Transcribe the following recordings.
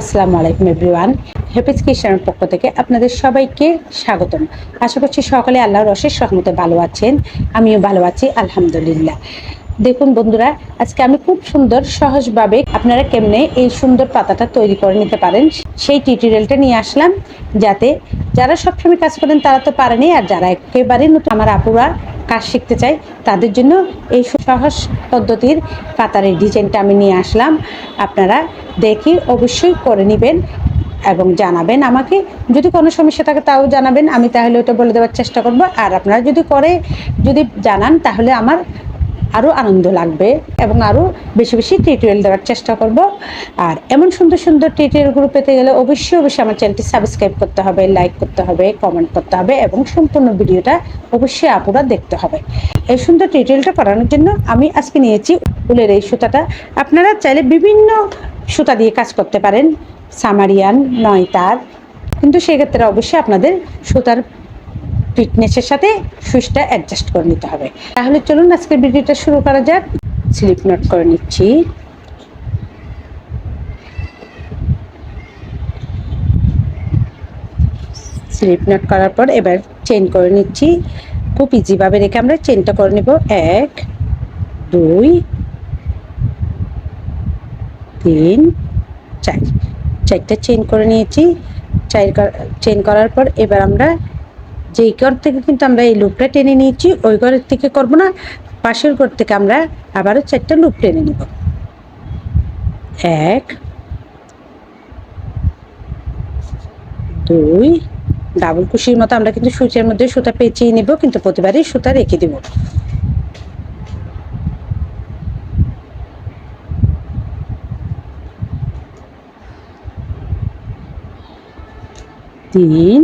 আসসালামু আলাইকুম, এভরিওয়ান। হেফিজ কিষানের পক্ষ থেকে আপনাদের সবাইকে স্বাগতম। আশা করছি সকলে আল্লাহর অশেষ সহমতে ভালো আছেন। আমিও ভালো আছি, আলহামদুলিল্লাহ। দেখুন বন্ধুরা, আজকে আমি খুব সুন্দর, সহজভাবে আপনারা কেমনে এই সুন্দর পাতাটা তৈরি করে নিতে পারেন সেই টিউটোরিয়ালটা নিয়ে আসলাম, যাতে যারা সবসময় কাজ করেন তারা তো পারেনি, আর যারা একেবারে নতুন, আমার আপুরা কাজ শিখতে চাই তাদের জন্য এই সহজ পদ্ধতির পাতার এই ডিজাইনটা আমি নিয়ে আসলাম। আপনারা দেখি অবশ্যই করে নেবেন এবং জানাবেন আমাকে। যদি কোনো সমস্যা থাকে তাও জানাবেন, আমি তাহলে ওটা বলে দেওয়ার চেষ্টা করব। আর আপনারা যদি করে, যদি জানান, তাহলে আমার আরও আনন্দ লাগবে এবং আরও বেশি বেশি টিউটোরিয়াল দেওয়ার চেষ্টা করব। আর এমন সুন্দর সুন্দর টিউটোরিয়ালগুলো পেতে গেলে অবশ্যই অবশ্যই আমার চ্যানেলটি সাবস্ক্রাইব করতে হবে লাইক করতে হবে কমেন্ট করতে হবে এবং সম্পূর্ণ ভিডিওটা অবশ্যই আপুরা দেখতে হবে। এই সুন্দর টিউটোরিয়ালটা করানোর জন্য আমি আজকে নিয়েছি উলের এই সুতাটা। আপনারা চাইলে বিভিন্ন সুতা দিয়ে কাজ করতে পারেন, সামারিয়ান, নয়তার। কিন্তু সেক্ষেত্রে অবশ্যই আপনাদের সুতার ফিটনেসের সাথে সুইচটা অ্যাডজাস্ট করে নিতে হবে। তাহলে চলুন আজকের ভিডিওটা শুরু করা যাক। স্লিপ নোট করে নিচ্ছি। স্লিপ নোট করার পর এবার চেন করে নিচ্ছি। খুব ইজিভাবে রেখে আমরা চেনটা করে নেব। এক, দুই, তিন, চার। চারটা চেন করে নিয়েছি। চার চেন করার পর এবার আমরা যেই ঘর থেকে কিন্তু আমরা এই লুপটা টেনে নিয়েছি, ওই ঘরের থেকে করব না, পাশের ঘর থেকে আমরা আবারও চারটা লুপ টেনে নিব। এক, দুই ডাবল কুশির মতো আমরা কিন্তু সুচের মধ্যে সুতা পেঁচিয়ে নিব, কিন্তু প্রতিবারই সুতা রেখে দিব। তিন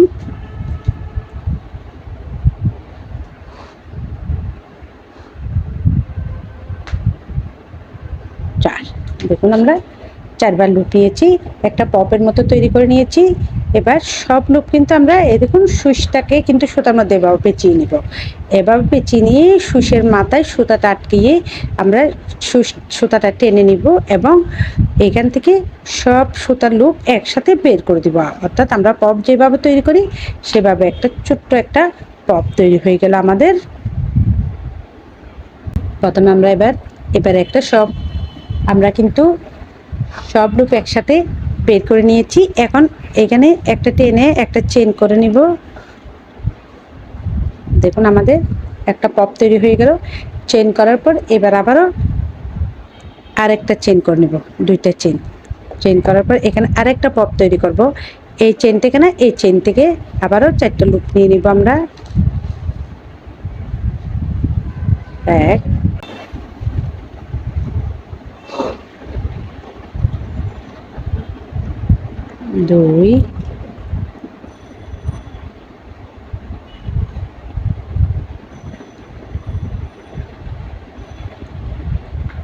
চার দেখুন আমরা চারবার লুপিয়েছি একটা পপের মতো তৈরি করে নিয়েছি। এবার সব লুপ কিন্তু আমরা এ দেখুন সুইচটাকে কিন্তু সুতার মধ্যে এবার পেঁচিয়ে নিব। এবার পেঁচিয়ে নিয়ে সুইচের মাথায় সুতাটা আটকিয়ে আমরা সুতাটা টেনে নিব এবং এখান থেকে সব সুতার লুপ একসাথে বের করে দিব। অর্থাৎ আমরা পপ যেভাবে তৈরি করি, সেভাবে একটা ছোট্ট একটা পপ তৈরি হয়ে গেল আমাদের। প্রথমে আমরা এবার এবার একটা সব আমরা কিন্তু সব লুপ একসাথে বের করে নিয়েছি। এখন এখানে একটা টেনে একটা চেন করে নিব। দেখুন আমাদের একটা পপ তৈরি হয়ে গেল। চেন করার পর এবার আবারও আরেকটা চেন করে নেব, দুইটা চেন চেন করার পর এখানে আরেকটা পপ তৈরি করব। এই চেন থেকে না এই চেন থেকে আবারও চারটা লুপ নিয়ে নিব আমরা। এক দুই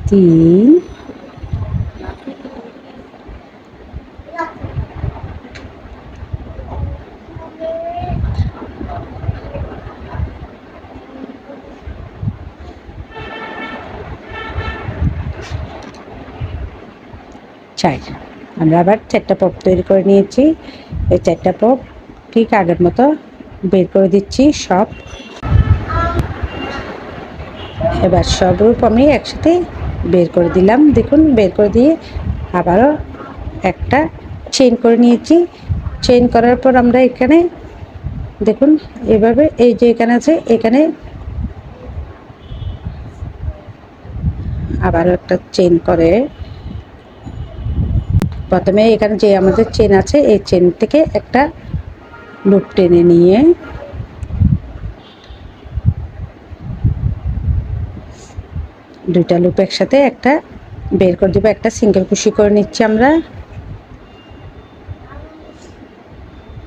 তিন চার আমরা আবার চারটা পপ তৈরি করে নিয়েছি। এই চারটা পপ ঠিক আগের মতো বের করে দিচ্ছি সব। এবার সব রূপ আমি একসাথে বের করে দিলাম। দেখুন, বের করে দিয়ে আবারও একটা চেন করে নিয়েছি। চেন করার পর আমরা এখানে দেখুন, এভাবে এই যে এখানে আছে, এখানে আবারও একটা চেন করে প্রথমে এখানে যে আমাদের চেন আছে, এই চেন থেকে একটা লুপ টেনে নিয়ে দুইটা লুপ একসাথে একটা বের করে দিব, একটা সিঙ্গেল কুশি করে নিচ্ছি আমরা।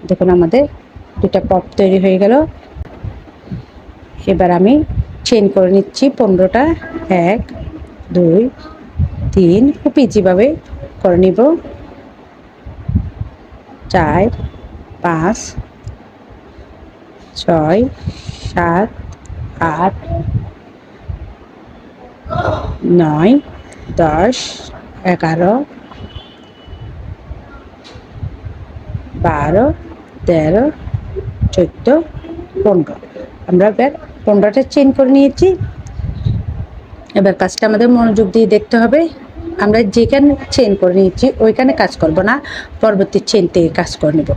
দেখুন আমাদের দুটা পপ তৈরি হয়ে গেল। এবার আমি চেন করে নিচ্ছি পনেরোটা, এক, দুই, তিন, খুব ইজিভাবে করে নিব। চার, পাঁচ, ছয়, সাত, আট, নয়, দশ, এগারো, বারো, তেরো, চোদ্দ, পনেরো। আমরা এবার পনেরোটা চেন করে নিয়েছি। এবার কাজটা আমাদের মনোযোগ দিয়ে দেখতে হবে। আমরা যেখানে চেন করে নিয়েছি ওইখানে কাজ করব না। পরবর্তী চেন থেকে কাজ করে নেব।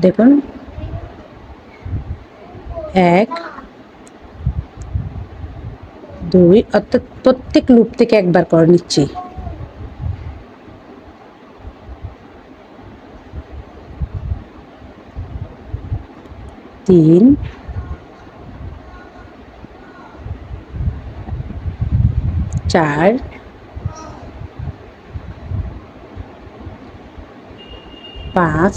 দেখুন। এক, দুই, অর্থাৎ প্রত্যেক লুপ থেকে একবার করে নিচ্ছি। তিন, চার পাঁচ,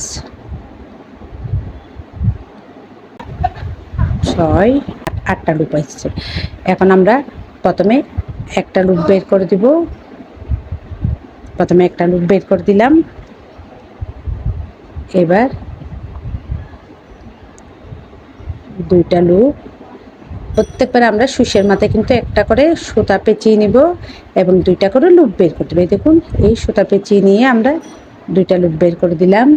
ছয়, আটটা লুপ আসছে। এখন আমরা প্রথমে একটা লুপ বের করে দিব। প্রথমে একটা লুপ বের করে দিলাম। এবার দুইটা লুপ। প্রত্যেকবার আমরা সুসের মাথায় কিন্তু একটা করে সুতা পেঁচিয়ে নিব এবং দুইটা করে লুপ বের করতে হবে। দেখুন, এই সুতা পেঁচিয়ে নিয়ে আমরা দুইটা লুপ বের করে দিলাম।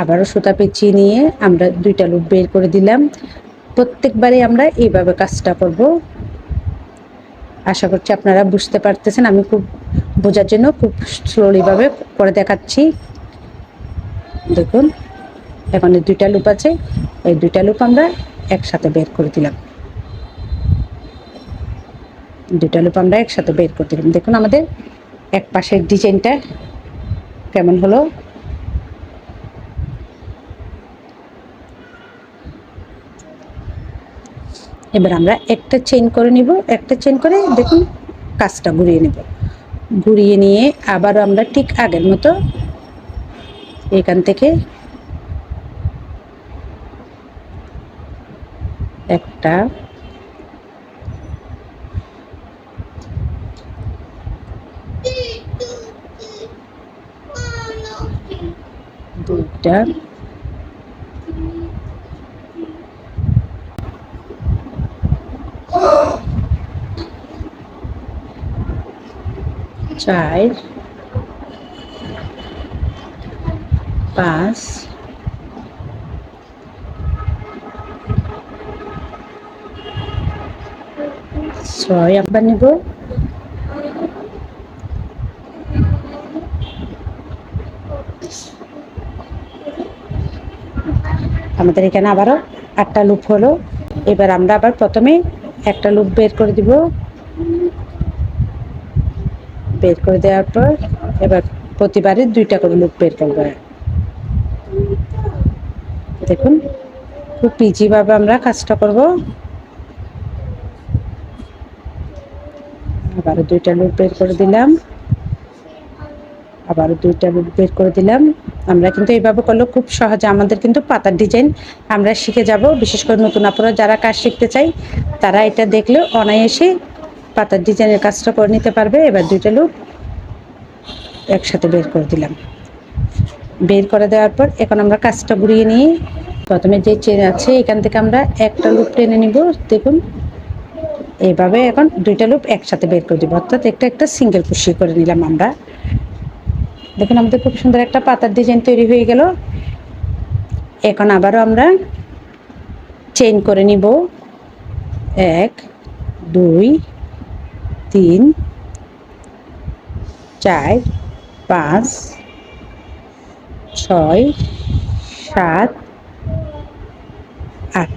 আবারও সুতা পেঁচিয়ে নিয়ে আমরা দুইটা লুপ বের করে দিলাম। প্রত্যেকবারে আমরা এইভাবে কাজটা করব। আশা করছি আপনারা বুঝতে পারতেছেন, আমি খুব বোঝার জন্য খুব স্লোলিভাবে করে দেখাচ্ছি। দেখুন, এখানে দুইটা লুপ আছে, এই দুইটা লুপ আমরা একসাথে বের করে দিলাম। দুইটা লুপ আমরা একসাথে বের করে দিলাম। দেখুন, আমাদের এক পাশের ডিজাইনটা কেমন হলো? এবার আমরা একটা চেন করে নিব, একটা চেন করে দেখুন কাজটা ঘুরিয়ে নেব। ঘুরিয়ে নিয়ে আবার আমরা ঠিক আগের মতো এখান থেকে একটা দুইটা চার পাঁচ ছয় আবার নেব আমাদের এখানে আবারও আটটা লুপ হলো। এবার আমরা আবার প্রথমে একটা লুপ বের করে দিব। বের করে দেওয়ার পর এবার প্রতিবারে দুইটা করে লুপ বের করব। দেখুন, খুব ইজিভাবে আমরা কাজটা করব। আবারও দুইটা লুপ বের করে দিলাম। আবারও দুইটা লুপ বের করে দিলাম। আমরা কিন্তু এইভাবে করলে খুব সহজে আমাদের কিন্তু পাতার ডিজাইন আমরা শিখে যাব। বিশেষ করে নতুন আপুরা যারা কাজ শিখতে চাই তারা এটা দেখলে অনায়াসে পাতার ডিজাইনের কাজটা করে নিতে পারবে। এবার দুইটা লুপ একসাথে বের করে দিলাম। বের করে দেওয়ার পর এখন আমরা কাজটা ঘুরিয়ে নিয়ে প্রথমে যে চেন আছে, এখান থেকে আমরা একটা লুপ টেনে নিব। দেখুন এইভাবে এখন দুইটা লুপ একসাথে বের করে দিব। অর্থাৎ একটা একটা সিঙ্গেল কুশি করে নিলাম আমরা। দেখুন, আমাদের খুব সুন্দর একটা পাতার ডিজাইন তৈরি হয়ে গেল। এখন আবারও আমরা চেন করে নিব। এক, দুই, তিন, চার, পাঁচ, ছয়, সাত, আট।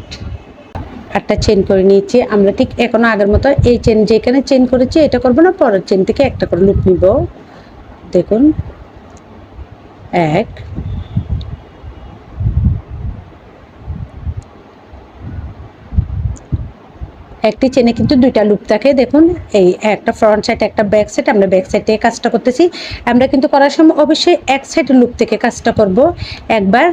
আটটা চেন করে নিয়েছি। আমরা ঠিক এখনও আগের মতো এই চেন যেখানে চেন করেছি, এটা করব না, পরের চেন থেকে একটা করে লুপ নিব। দেখুন এক। একটি চেনে কিন্তু দুইটা লুপ থাকে। দেখুন, এই একটা ফ্রন্ট সাইড একটা ব্যাক সাইড আমরা ব্যাক সাইড কাজটা করতেছি। আমরা কিন্তু করার সময় অবশ্যই এক সাইড লুপ থেকে কাজটা করব। একবার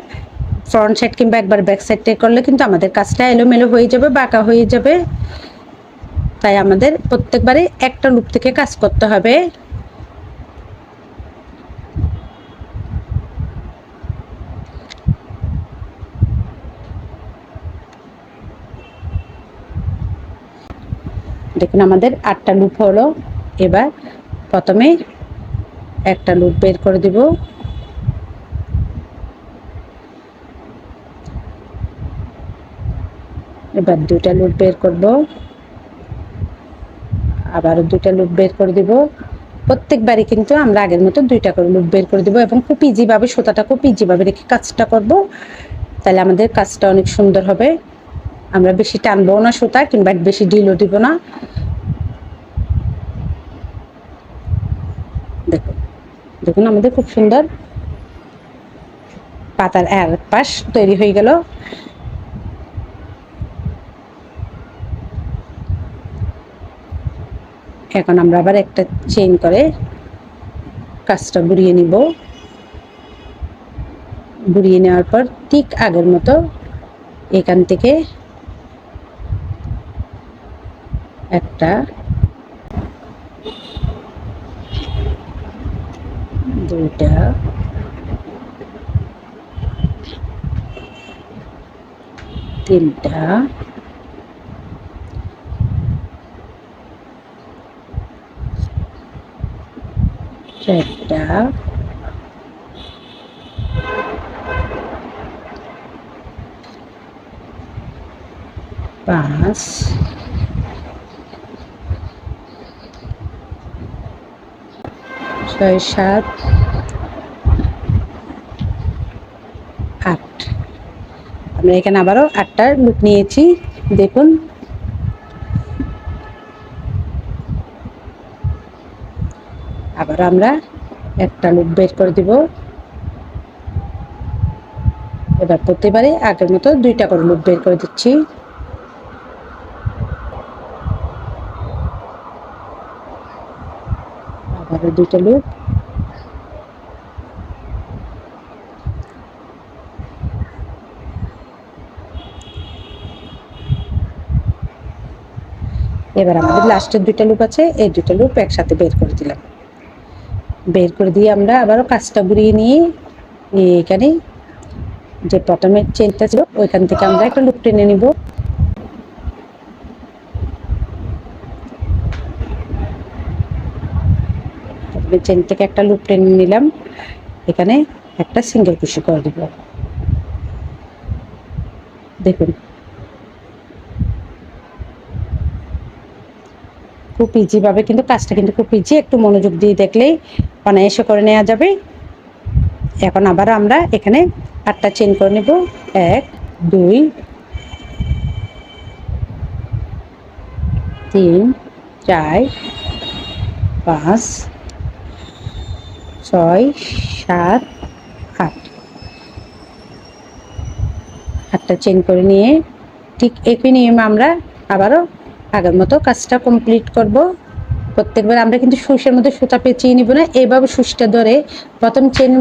ফ্রন্ট সাইড কিংবা একবার ব্যাক সাইড করলে কিন্তু আমাদের কাজটা এলোমেলো হয়ে যাবে, বাঁকা হয়ে যাবে। তাই আমাদের প্রত্যেকবারে একটা লুপ থেকে কাজ করতে হবে। দেখুন, আমাদের আটটা লুপ হলো। এবার প্রথমে একটা লুপ বের করে দেব। এবার দুটা লুপ বের করব। আবার দুটা লুপ বের করে দিব। প্রত্যেকবারই কিন্তু আমরা আগের মতো দুইটা করে লুপ বের করে দেবো এবং খুব ইজিভাবে সুতাটা খুব ইজিভাবে রেখে কাজটা করব। তাহলে আমাদের কাজটা অনেক সুন্দর হবে। আমরা বেশি টানবো না সুতা, কিংবা বেশি ঢিলও দিব না। দেখুন দেখুন আমাদের খুব সুন্দর পাতার এক পাশ তৈরি হয়ে গেল। এখন আমরা আবার একটা চেইন করে কাজটা ঘুরিয়ে নিব। ঘুরিয়ে নেওয়ার পর ঠিক আগের মতো এখান থেকে একটা। দুইটা। তিনটা। চারটা। পাঁচ। ছয়, সাত, আট। আমরা এখানে আবারও আটটার লুক নিয়েছি। দেখুন। আবার আমরা একটা লুপ বের করে দিব। এবার প্রতিবারে আগের মতো দুইটা করে লুপ বের করে দিচ্ছি আবারও দুইটা লুপ এবার আমাদের লাস্টের দুইটা লুপ আছে, এই দুইটা লুপ একসাথে বের করে দিলাম। বের করে দিয়ে আমরা আবারও কাজটা ঘুরিয়ে নিয়ে এখানে যে প্রথমে চেনটা ছিল, ওইখান থেকে আমরা একটা লুপ টেনে নিব। প্রথমে চেন থেকে একটা লুপ টেনে নিলাম। এখানে একটা সিঙ্গেল কুশি করে দিব। দেখুন। খুব ইজিভাবে কিন্তু কাজটা কিন্তু খুব ইজি একটু মনোযোগ দিয়ে দেখলেই অনায়াসে করে নেওয়া যাবে। এখন আবার আমরা এখানে আটটা চেন করে নেব। এক, দুই, তিন, চার, পাঁচ ছয়, সাত, আট। আটটা চেন করে নিয়ে ঠিক একই নিয়মে আমরা আবারও আগের মতো কাজটা কমপ্লিট করব। প্রত্যেকবার আমরা কিন্তু সুসের মধ্যে সুতা পেঁচিয়ে নিব না। এইভাবে সুসটা ধরে প্রথম চেন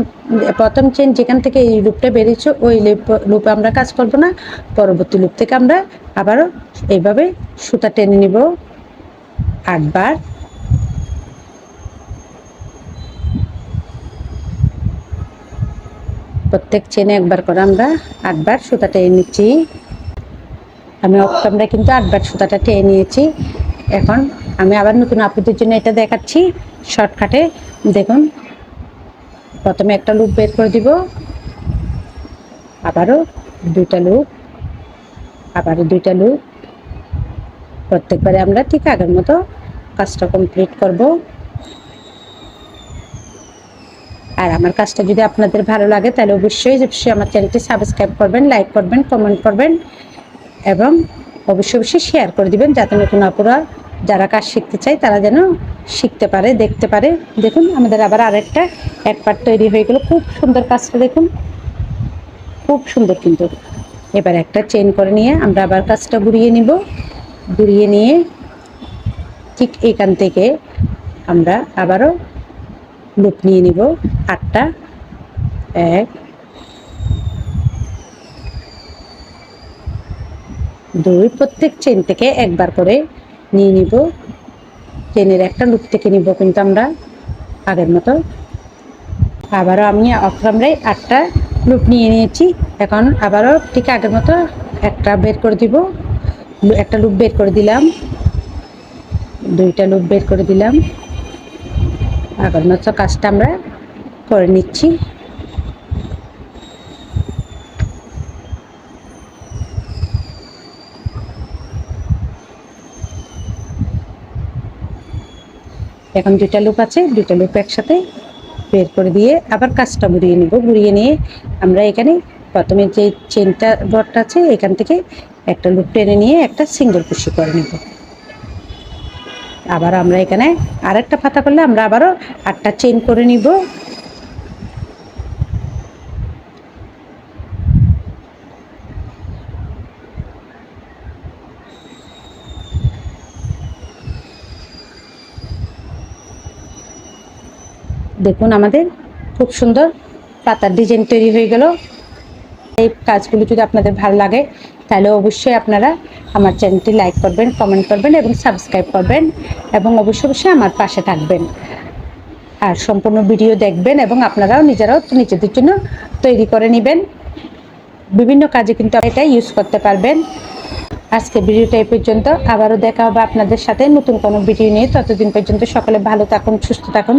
প্রথম চেন যেখান থেকে এই লুপটা বেরিয়েছে, ওই লুপে আমরা কাজ করব না। পরবর্তী লুপ থেকে আমরা আবারও এইভাবে সুতা টেনে নিব। আটবার প্রত্যেক চেনে একবার করে আমরা আটবার সুতা টেনে নিচ্ছি। আমি অফ কিন্তু আটবার সুতাটা টেনে নিয়েছি। এখন আমি আবার নতুন আপুদের জন্য এটা দেখাচ্ছি শর্টকাটে। দেখুন, প্রথমে একটা লুপ বের করে দিব। আবারও দুইটা লুপ আবারও দুইটা লুপ প্রত্যেকবারে আমরা ঠিক আগের মতো কাজটা কমপ্লিট করব। আর আমার কাজটা যদি আপনাদের ভালো লাগে, তাহলে অবশ্যই অবশ্যই আমার চ্যানেলটি সাবস্ক্রাইব করবেন লাইক করবেন কমেন্ট করবেন এবং অবশ্যই অবশ্যই শেয়ার করে দিবেন যাতে নতুন আপুরা যারা কাজ শিখতে চায়, তারা যেন শিখতে পারে, দেখতে পারে। দেখুন, আমাদের আবার আরেকটা এক পার্ট তৈরি হয়ে গেলো। খুব সুন্দর কাজটা দেখুন। খুব সুন্দর কিন্তু। এবার একটা চেন করে নিয়ে আমরা আবার কাজটা ঘুরিয়ে নিব। ঘুরিয়ে নিয়ে ঠিক এখান থেকে আমরা আবারও লুপ নিয়ে নিব। আটটা, এক, দুই, প্রত্যেক চেন থেকে একবার করে নিয়ে নিব। চেনের একটা লুপ থেকে নিব কিন্তু আমরা আগের মতো। আবারও আমি অফরামরাই আটটা লুপ নিয়ে নিয়েছি। এখন আবারও ঠিক আগের মতো একটা বের করে দিব। একটা লুপ বের করে দিলাম। দুইটা লুপ বের করে দিলাম। এখন হচ্ছে কাজটা আমরা করে নিচ্ছি। এখন দুটা লুপ আছে দুটা লুপ একসাথে বের করে দিয়ে আবার কাজটা ঘুরিয়ে নিব। ঘুরিয়ে নিয়ে আমরা এখানে প্রথমে যে চেনটা বটটা আছে, এখান থেকে একটা লুপ টেনে নিয়ে একটা সিঙ্গল কুশি করে নেব। আবার আমরা এখানে আরেকটা পাতা করলে আমরা আবারও আটটা চেন করে নিব। দেখুন আমাদের খুব সুন্দর পাতার ডিজাইন তৈরি হয়ে গেল। এই কাজগুলো যদি আপনাদের ভালো লাগে তাহলে অবশ্যই আপনারা আমার চ্যানেলটি লাইক করবেন কমেন্ট করবেন এবং সাবস্ক্রাইব করবেন এবং অবশ্যই অবশ্যই আমার পাশে থাকবেন। আর সম্পূর্ণ ভিডিও দেখবেন এবং আপনারাও নিজেরাও নিজেদের জন্য তৈরি করে নেবেন। বিভিন্ন কাজে কিন্তু এটা ইউজ করতে পারবেন। আজকে ভিডিওটা এই পর্যন্ত। আবারও দেখা হবে আপনাদের সাথে নতুন কোনো ভিডিও নিয়ে। ততদিন পর্যন্ত সকলে ভালো থাকুন, সুস্থ থাকুন।